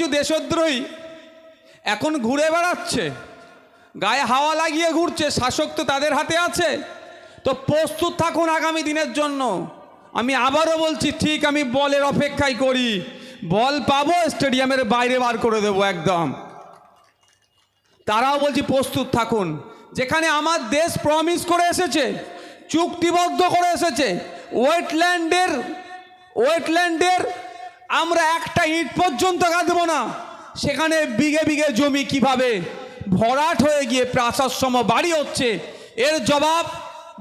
কিছু দেশদ্রোহী এখন ঘুরে বেড়াচ্ছে, গায়ে হাওয়া লাগিয়ে ঘুরছে, শাসক তো তাদের হাতে আছে। তো প্রস্তুত থাকুন আগামী দিনের জন্য। আমি আবারও বলছি, ঠিক আমি বলের অপেক্ষায় করি। বল পাবো, স্টেডিয়ামের বাইরে বার করে দেবো একদম। তারাও বলছি, প্রস্তুত থাকুন। যেখানে আমার দেশ প্রমিস করে এসেছে, চুক্তিবদ্ধ করে এসেছে ওয়েটল্যান্ডের ওয়েটল্যান্ডের আমরা একটা ইট পর্যন্ত গাঁদবো না। সেখানে বিঘে বিঘে জমি কীভাবে ভরাট হয়ে গিয়ে প্রাসাদসম বাড়ি হচ্ছে, এর জবাব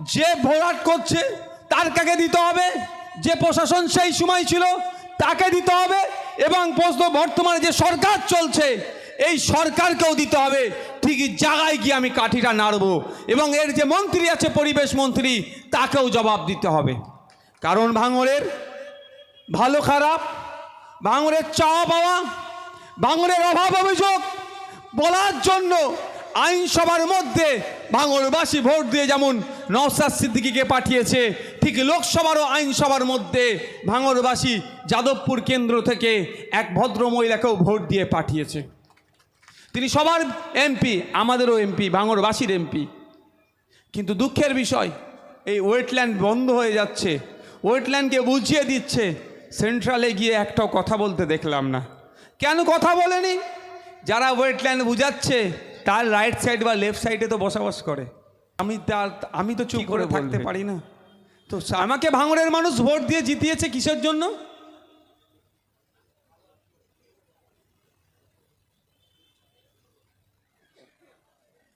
যে ভরাট করছে, তার কাকে দিতে হবে? যে প্রশাসন সেই সময় ছিল, তাকে দিতে হবে। এবং প্রশ্ন, বর্তমানে যে সরকার চলছে, এই সরকারকেও দিতে হবে। ঠিকই জায়গায় গিয়ে আমি কাঠিটা নাড়বো এবং এর যে মন্ত্রী আছে, পরিবেশ মন্ত্রী, তাকেও জবাব দিতে হবে। কারণ ভাঙরের ভালো খারাপ ভাঙরের চাওয়া পাওয়া ভাঙরের অভাব অভিযোগ বলার জন্য আইনসভার মধ্যে ভাঙরবাসী ভোট দিয়ে যেমন নওসাদ সিদ্দিকিকে পাঠিয়েছে, ঠিক লোকসভারও আইনসভার মধ্যে ভাঙরবাসী যাদবপুর কেন্দ্র থেকে এক ভদ্র মহিলাকেও ভোট দিয়ে পাঠিয়েছে। তিনি সবার এমপি, আমাদেরও এমপি ভাঙরবাসীর এমপি। কিন্তু দুঃখের বিষয়, এই ওয়েটল্যান্ড বন্ধ হয়ে যাচ্ছে, ওয়েটল্যান্ডকে বুঝিয়ে দিচ্ছে সেন্ট্রালে গিয়ে একটাও কথা বলতে দেখলাম না। কেন কথা বলেনি? যারা ওয়েটল্যান্ড বুঝাচ্ছে তার রাইট সাইড বা লেফট সাইডে তো বসবাস করে। আমি তার আমি তো চুপ করে থাকতে পারি না। তো আমাকে ভাঙড়ের মানুষ ভোট দিয়ে জিতিয়েছে কিসের জন্য?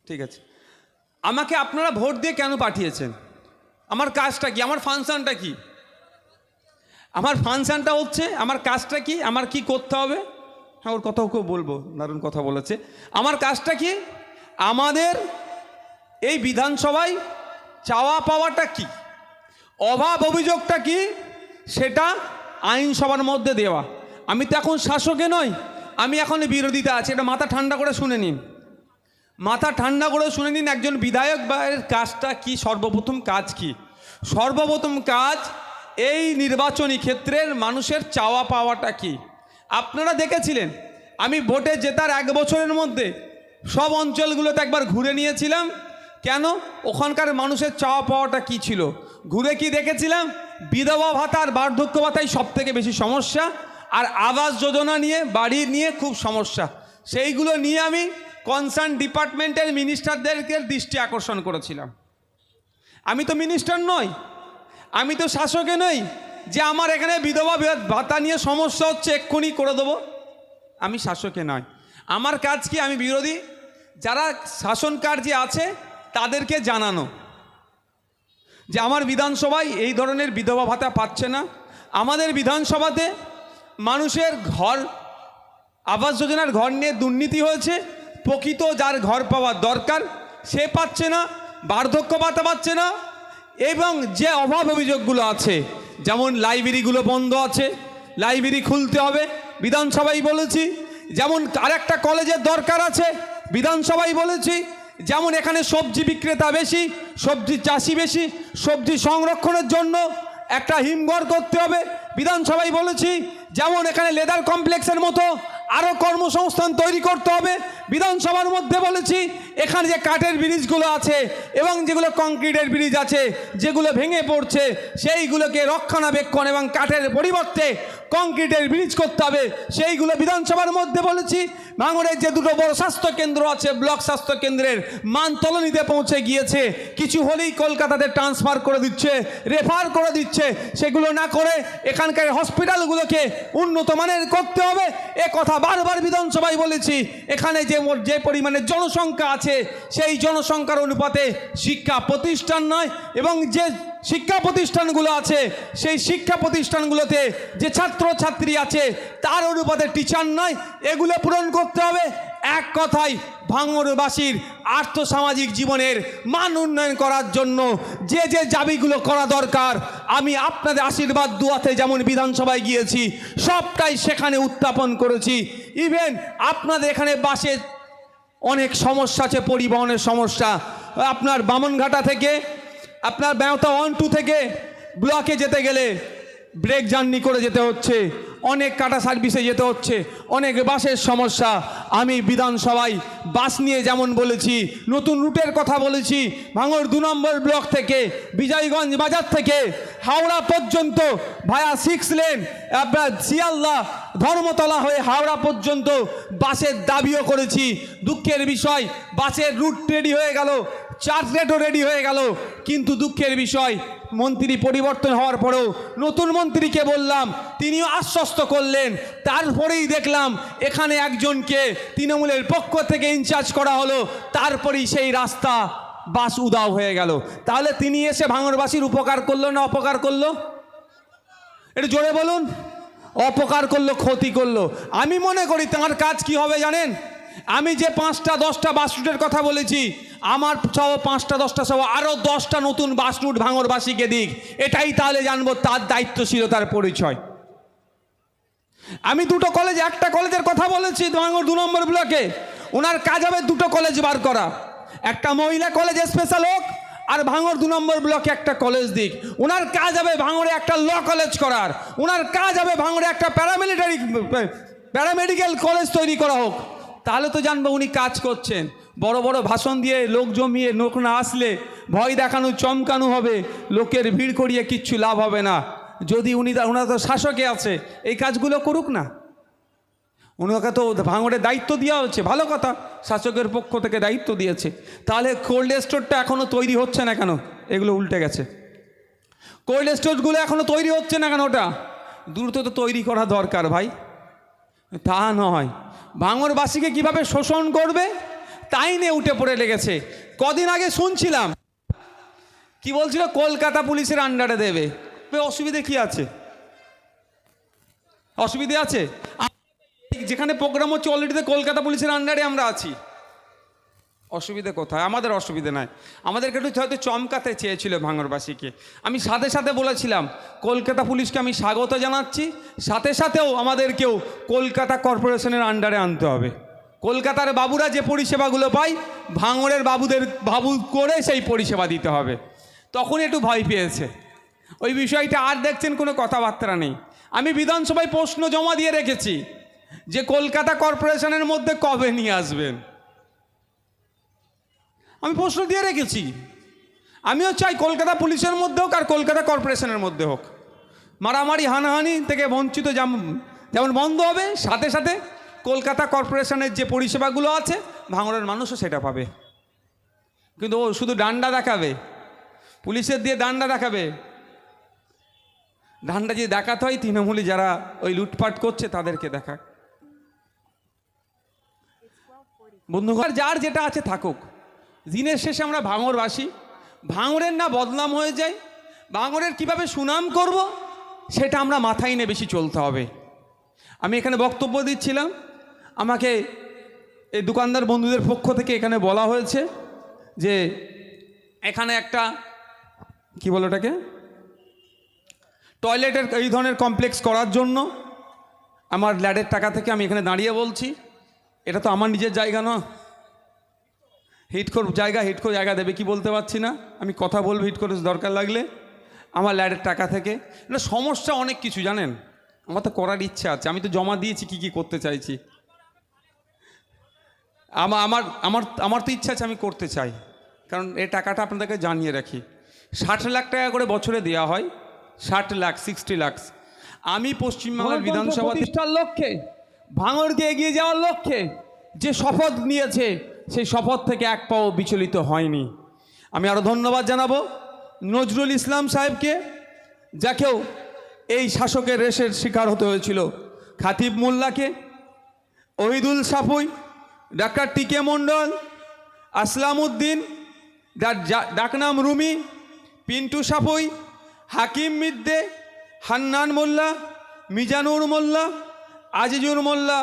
ঠিক আছে। আমাকে আপনারা ভোট দিয়ে কেন পাঠিয়েছেন? আমার কাজটা কি? আমার ফাংশনটা কি? আমার ফাংশানটা হচ্ছে, আমার কাজটা কি, আমার কি করতে হবে? হ্যাঁ ওর কথাও কেউ বলব দারুণ কথা বলেছে। আমার কাজটা কি? আমাদের এই বিধানসভায় চাওয়া পাওয়াটা কি? অভাব অভিযোগটা কি? সেটা আইনসভার মধ্যে দেওয়া। আমি তো এখন শাসকে নই, আমি এখন বিরোধিতা আছি, এটা মাথা ঠান্ডা করে শুনে নিন। মাথা ঠান্ডা করে শুনে নিন একজন বিধায়ক বা কাজটা কি, সর্বপ্রথম কাজ কি? সর্বপ্রথম কাজ এই নির্বাচনী ক্ষেত্রের মানুষের চাওয়া পাওয়াটা কি? আপনারা দেখেছিলেন, আমি ভোটে জেতার এক বছরের মধ্যে সব অঞ্চলগুলোতে একবার ঘুরে নিয়েছিলাম। কেন? ওখানকার মানুষের চাওয়া পাওয়াটা কি ছিল? ঘুরে কি দেখেছিলাম? বিধবা ভাতা আর বার্ধক্য ভাতাই সব থেকে বেশি সমস্যা, আর আবাস যোজনা নিয়ে, বাড়ি নিয়ে খুব সমস্যা। সেইগুলো নিয়ে আমি কনসার্ন ডিপার্টমেন্টের মিনিস্টারদেরকে দৃষ্টি আকর্ষণ করেছিলাম। আমি তো মিনিস্টার নই আমি তো শাসকে নই, যে আমার এখানে বিধবা ভাতা নিয়ে সমস্যা হচ্ছে, এক্ষুনি করে দেবো। আমি শাসকে নয়। আমার কাজ কি, আমি বিরোধী? যারা শাসন কার্যে আছে, তাদেরকে জানানো। যে আমার বিধানসভায় এই ধরনের বিধবা ভাতা পাচ্ছে না। আমাদের বিধানসভাতে মানুষের ঘর, আবাস যোজনার ঘর নিয়ে দুর্নীতি হয়েছে। প্রকৃত যার ঘর পাওয়ার দরকার, সে পাচ্ছে না। বার্ধক্য ভাতা পাচ্ছে না। এবং যে অভাব অভিযোগগুলো আছে, যেমন লাইব্রেরিগুলো বন্ধ আছে, লাইব্রেরি খুলতে হবে, বিধানসভায় বলেছি, যেমন আরেকটা কলেজের দরকার আছে, বিধানসভায় বলেছি, যেমন এখানে সবজি বিক্রেতা বেশি, সবজি চাষি বেশি, সবজি সংরক্ষণের জন্য একটা হিমঘর করতে হবে, বিধানসভায় বলেছি, যেমন এখানে লেদার কমপ্লেক্সের মতো আরও কর্মসংস্থান তৈরি করতে হবে। বিধানসভার মধ্যে বলেছি, এখানে যে কাঠের ব্রিজগুলো আছে এবং যেগুলো কংক্রিটের ব্রিজ আছে, যেগুলো ভেঙে পড়ছে, সেইগুলোকে রক্ষণাবেক্ষণ এবং কাঠের পরিবর্তে কংক্রিটের ব্রিজ করতে হবে। সেইগুলো বিধানসভার মধ্যে বলেছি ভাঙড়ের যে দুটো বড় স্বাস্থ্য কেন্দ্র আছে, ব্লক স্বাস্থ্য কেন্দ্রের মান তলনিতে পৌঁছে গিয়েছে, কিছু হলেই কলকাতাতে ট্রান্সফার করে দিচ্ছে রেফার করে দিচ্ছে, সেগুলো না করে এখানকার হসপিটালগুলোকে উন্নত মানের করতে হবে। এ কথা বারবার বিধানসভায় বলেছি, এখানে যে যে পরিমাণে জনসংখ্যা আছে, সেই জনসংখ্যার অনুপাতে শিক্ষা প্রতিষ্ঠান নয়, এবং যে শিক্ষা প্রতিষ্ঠানগুলো আছে, সেই শিক্ষা প্রতিষ্ঠানগুলোতে যে ছাত্র ছাত্রী আছে, তার অনুপাতে টিচার নয়, এগুলো পূরণ করতে হবে। এক কথায় ভাঙরবাসীর আর্থসামাজিক জীবনের মান উন্নয়ন করার জন্য যে যে দাবিগুলো করা দরকার, আমি আপনাদের আশীর্বাদ দুয়াতে যেমন বিধানসভায় গিয়েছি, সবটাই সেখানে উত্থাপন করেছি। ইভেন আপনাদের এখানে বাসে অনেক সমস্যা আছে, পরিবহনের সমস্যা। আপনার বামনঘাটা থেকে, আপনার ব্যবতা ওয়ান টু থেকে ব্লকে যেতে গেলে ব্রেক জার্নি করে যেতে হচ্ছে, অনেক কাটা সার্ভিসে যেতে হচ্ছে, অনেক বাসের সমস্যা। আমি বিধানসভায় বাস নিয়ে যেমন বলেছি, নতুন রুটের কথা বলেছি ভাঙর দু নম্বর ব্লক থেকে, বিজয়গঞ্জ বাজার থেকে, হাওড়া পর্যন্ত ভায়া সিক্স লেন আপনার শিয়ালদা ধর্মতলা হয়ে হাওড়া পর্যন্ত বাসের দাবিও করেছি। দুঃখের বিষয়, বাসের রুট রেডি হয়ে গেল। চার্জ রেটও রেডি হয়ে গেল। কিন্তু দুঃখের বিষয়, মন্ত্রী পরিবর্তন হওয়ার পরেও নতুন মন্ত্রীকে বললাম, তিনিও আশ্বস্ত করলেন। তারপরেই দেখলাম এখানে একজনকে তৃণমূলের পক্ষ থেকে ইনচার্জ করা হলো। তারপরেই সেই রাস্তা বাস উদাও হয়ে গেল। তাহলে তিনি এসে ভাঙরবাসীর উপকার করল না অপকার করল? একটু জোরে বলুন। অপকার করল, ক্ষতি করল। আমি মনে করি তার কাজ কি হবে জানেন? আমি যে পাঁচটা, দশটা বাস রুটের কথা বলেছি আমার সহ পাঁচটা, দশটা সহ আরও দশটা নতুন বাস রুট ভাঙরবাসীকে দিক। এটাই তাহলে জানব তার দায়িত্বশীলতার পরিচয়। আমি দুটো কলেজ একটা কলেজের কথা বলেছি ভাঙর দু নম্বর ব্লকে ওনার কাজ হবে দুটো কলেজ বার করা। একটা মহিলা কলেজ স্পেশাল হোক, আর ভাঙর দু নম্বর ব্লকে একটা কলেজ দিক। ওনার কাজ হবে ভাঙরে একটা ল কলেজ করার। ওনার কাজ হবে ভাঙরে একটা প্যারামিলিটারি প্যারামেডিক্যাল কলেজ তৈরি করা হোক। তাহলে তো জানব উনি কাজ করছেন। বড় বড় ভাষণ দিয়ে লোক জমিয়ে লোক না আসলে ভয় দেখানো, চমকানো হবে। লোকের ভিড় করিয়ে কিচ্ছু লাভ হবে না। যদি উনি ওনার তো শাসকে আছে, এই কাজগুলো করুক না। ওনাকে তো ভাঙড়ের দায়িত্ব দেওয়া হচ্ছে, ভালো কথা। শাসকের পক্ষ থেকে দায়িত্ব দিয়েছে। তাহলে কোল্ড স্টোরটা এখনও তৈরি হচ্ছে না কেন? এগুলো উল্টে গেছে। কোল্ড স্টোরগুলো এখনও তৈরি হচ্ছে না কেন ওটা? দ্রুত তো তৈরি করা দরকার ভাই। তা নয়। ভাঙরবাসীকে কীভাবে শোষণ করবে? তাই নিয়ে উঠে পড়ে লেগেছে। কদিন আগে শুনছিলাম, কি বলছিল? কলকাতা পুলিশের আন্ডারে দেবে। অসুবিধে কি আছে? অসুবিধে আছে? যেখানে প্রোগ্রাম হচ্ছে অলরেডিতে কলকাতা পুলিশের আন্ডারে আমরা আছি। অসুবিধে কোথায়? আমাদের অসুবিধে নাই। আমাদেরকে একটু হয়তো চমকাতে চেয়েছিল ভাঙরবাসীকে। আমি সাথে সাথে বলেছিলাম, কলকাতা পুলিশকে আমি স্বাগত জানাচ্ছি। সাথে সাথেও আমাদেরকেও কলকাতা কর্পোরেশনের আন্ডারে আনতে হবে। কলকাতার বাবুরা যে পরিষেবাগুলো পায়, ভাঙরের বাবুদের, বাবু করে সেই পরিষেবা দিতে হবে। তখন একটু ভয় পেয়েছে। ওই বিষয়টা আর দেখছেন কোনো কথাবার্তা নেই। আমি বিধানসভায় প্রশ্ন জমা দিয়ে রেখেছি যে কলকাতা কর্পোরেশনের মধ্যে কবে নিয়ে আসবেন? আমি প্রশ্ন দিয়ে রেখেছি। আমিও চাই কলকাতা পুলিশের মধ্যে হোক আর কলকাতা কর্পোরেশনের মধ্যে হোক। মারামারি, হানাহানি থেকে বঞ্চিত যেমন বন্ধ হবে, সাথে সাথে কলকাতা কর্পোরেশনের যে পরিষেবাগুলো আছে, ভাঙড়ের মানুষও সেটা পাবে। কিন্তু ও শুধু ডান্ডা দেখাবে। পুলিশের দিয়ে ডান্ডা দেখাবে। ডান্ডা যদি দেখাতে হয়, তৃণমূলী যারা ওই লুটপাট করছে, তাদেরকে দেখাক। বন্ধুঘর যার যেটা আছে থাকুক। দিনের শেষে আমরা ভাঙরবাসী ভাঙরের না বদনাম হয়ে যায়, ভাঙরের কীভাবে সুনাম করব, সেটা আমরা মাথায় নিয়ে বেশি চলতে হবে। আমি এখানে বক্তব্য দিচ্ছিলাম, আমাকে এই দোকানদার বন্ধুদের পক্ষ থেকে এখানে বলা হয়েছে যে, এখানে একটা, কি বলো ওটাকে? টয়লেটের এই ধরনের কমপ্লেক্স করার জন্য আমার ল্যাডের টাকা থেকে আমি এখানে দাঁড়িয়ে বলছি। এটা তো আমার নিজের জায়গা না। হিটকোর জায়গা হিটকো জায়গা দেবে কি বলতে পারছি না? আমি কথা বলব হিট করে দরকার লাগলে। আমার ল্যাডের টাকা থেকে। এটা সমস্যা অনেক কিছু জানেন? আমার তো করার ইচ্ছা আছে আমি তো জমা দিয়েছি কি কি করতে চাইছি। আমার আমার আমার আমার তো ইচ্ছা আছে আমি করতে চাই। কারণ এই টাকাটা আপনাদেরকে জানিয়ে রাখি। ষাট লাখ টাকা করে বছরে দেওয়া হয়। ষাট লাখ সিক্সটি লাখ আমি পশ্চিমবাংলার বিধানসভা প্রতিষ্ঠার লক্ষ্যে। ভাঙড়কে এগিয়ে যাওয়ার লক্ষ্যে যে শপথ নিয়েছে সেই শপথ থেকে এক পাও বিচলিত হয়নি। আমি আরও ধন্যবাদ জানাব নজরুল ইসলাম সাহেবকে, যাকেও এই শাসকের রেশের শিকার হতে হয়েছিল। খাতিব মোল্লাকে, ওহিদুল সাফুই, ডাক্তার টিকে মণ্ডল আসলাম উদ্দিন ডাকনাম রুমি, পিন্টু সাফুই, হাকিম মিদ্দে, হান্নান মোল্লা, মিজানুর মোল্লা, আজিজুর মোল্লা,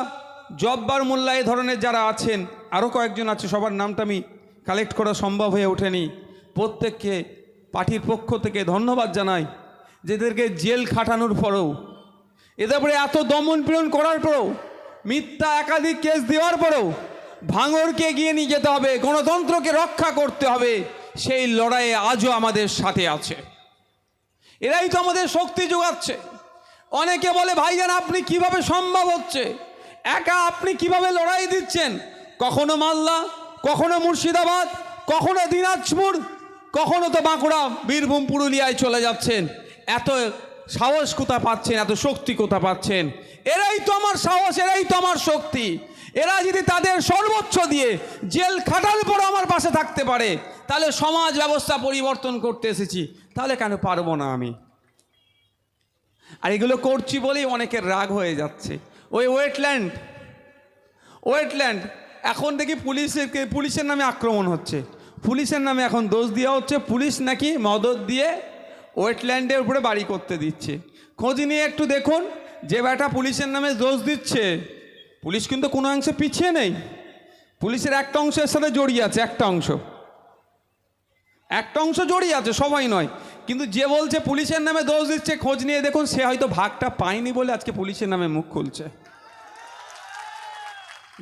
জব্বার মোল্লা এ ধরনের যারা আছেন আরও কয়েকজন আছে, সবার নামটা আমি কালেক্ট করা সম্ভব হয়ে ওঠেনি। প্রত্যেককে, পার্টির পক্ষ থেকে ধন্যবাদ জানাই। যেদেরকে জেল খাটানোর পরেও। এদের উপরে এত দমন পীড়ন করার পরেও, মিথ্যা একাধিক কেস দেওয়ার পরেও ভাঙরকে এগিয়ে নিয়ে যেতে হবে, গণতন্ত্রকে রক্ষা করতে হবে, সেই লড়াইয়ে আজও আমাদের সাথে আছে। এরাই তো আমাদের শক্তি যোগাচ্ছে। অনেকে বলে, ভাইজান, আপনি কীভাবে সম্ভব হচ্ছে? একা আপনি কীভাবে লড়াই দিচ্ছেন? কখনো মালদা, কখনো মুর্শিদাবাদ, কখনো দিনাজপুর, কখনো তো বাঁকুড়া, বীরভূম, পুরুলিয়ায় চলে যাচ্ছেন। এত সাহস কোথা পাচ্ছেন, এত শক্তি কোথা পাচ্ছেন? এরাই তো আমার সাহস, এরাই তো আমার শক্তি। এরা যদি তাদের সর্বোচ্চ দিয়ে জেল খাটার পর আমার পাশে থাকতে পারে, তাহলে সমাজ ব্যবস্থা পরিবর্তন করতে এসেছি, তাহলে কেন পারব না আমি? আর এগুলো করছি বলেই অনেকের রাগ হয়ে যাচ্ছে। ওই ওয়েটল্যান্ড ওয়েটল্যান্ড এখন দেখি পুলিশের পুলিশের নামে আক্রমণ হচ্ছে। পুলিশের নামে এখন দোষ দেওয়া হচ্ছে। পুলিশ নাকি মদত দিয়ে ওয়েটল্যান্ডের উপরে বাড়ি করতে দিচ্ছে। খোঁজ নিয়ে একটু দেখুন, যে ব্যাটা পুলিশের নামে দোষ দিচ্ছে। পুলিশ কিন্তু কোনো অংশে পিছিয়ে নেই। পুলিশের একটা অংশের সাথে জড়িয়ে আছে, একটা অংশ। একটা অংশ জড়িয়ে আছে, সবাই নয়। কিন্তু যে বলছে পুলিশের নামে দোষ দিচ্ছে, খোঁজ নিয়ে দেখুন, সে হয়তো ভাগটা পায়নি বলে আজকে পুলিশের নামে মুখ খুলছে।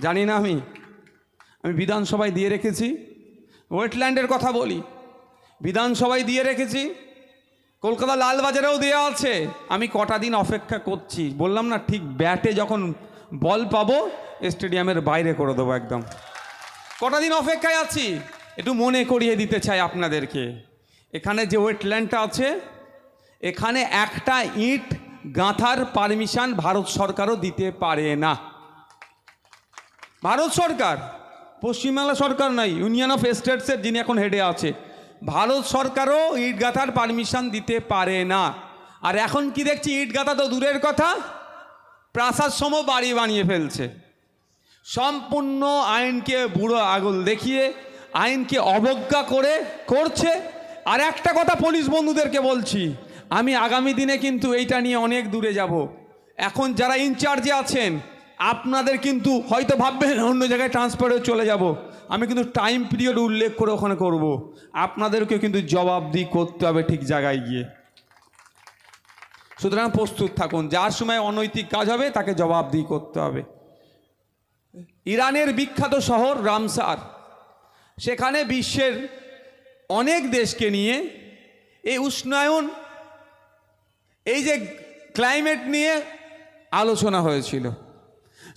জানি না আমি। আমি বিধানসভায় দিয়ে রেখেছি। ওয়েটল্যান্ডের কথা বলি। বিধানসভায় দিয়ে রেখেছি। কলকাতা লালবাজারেও দেওয়া আছে। আমি কটা দিন অপেক্ষা করছি। বললাম না, ঠিক ব্যাটে যখন বল পাবো, স্টেডিয়ামের বাইরে করে দেবো একদম। কটা দিন অপেক্ষায় আছি। একটু মনে করিয়ে দিতে চাই আপনাদেরকে। এখানে যে ওয়েটল্যান্ডটা আছে, এখানে একটা ইট গাঁথার পারমিশন ভারত সরকারও দিতে পারে না। ভারত সরকার পশ্চিমবাংলা সরকার নাই ইউনিয়ন অফ স্টেটসের যিনি এখন হেডে আছে। ভারত সরকারও ইট গাঁথার পারমিশন দিতে পারে না। আর এখন কি দেখছি ইট গাঁথা তো দূরের কথা, প্রাসাদ সম বাড়ি বানিয়ে ফেলছে। সম্পূর্ণ আইনকে বুড়ো আগুল দেখিয়ে, আইনকে অবজ্ঞা করে করছে। আর একটা কথা পুলিশ বন্ধুদেরকে বলছি, আমি আগামী দিনে কিন্তু এইটা নিয়ে অনেক দূরে যাব। এখন যারা ইনচার্জে আছেন আপনাদের কিন্তু হয়তো ভাববেন, অন্য জায়গায় ট্রান্সফার হয়ে চলে যাব। আমি কিন্তু টাইম পিরিয়ড উল্লেখ করে ওখানে করব। আপনাদেরকে কিন্তু জবাবদি করতে হবে ঠিক জায়গায় গিয়ে। সুতরাং প্রস্তুত থাকুন, যার সময় অনৈতিক কাজ হবে, তাকে জবাবদি করতে হবে। ইরানের বিখ্যাত শহর রামসার। সেখানে বিশ্বের অনেক দেশকে নিয়ে এই উষ্ণায়ন, এই যে ক্লাইমেট নিয়ে আলোচনা হয়েছিল।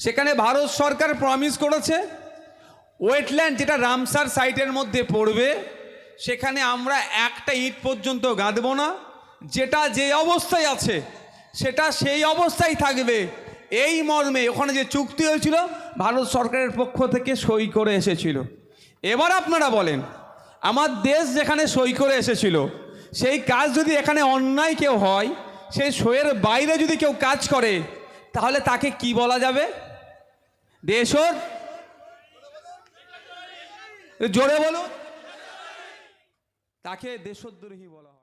সেখানে ভারত সরকার প্রমিস করেছে ওয়েটল্যান্ড যেটা রামসার সাইটের মধ্যে পড়বে, সেখানে আমরা একটা ইট পর্যন্ত গাঁদব না, যেটা যে অবস্থায় আছে, সেটা সেই অবস্থায় থাকবে। এই মর্মে ওখানে যে চুক্তি হয়েছিল, ভারত সরকারের পক্ষ থেকে সই করে এসেছিল। এবার আপনারা বলেন, আমার দেশ যেখানে সই করে এসেছিল, সেই কাজ যদি এখানে অন্যায় কেউ হয়, সেই সইয়ের বাইরে যদি কেউ কাজ করে, তাহলে তাকে কি বলা যাবে? দেশর? জোরে বলো তাকে দেশদ্রোহী বলা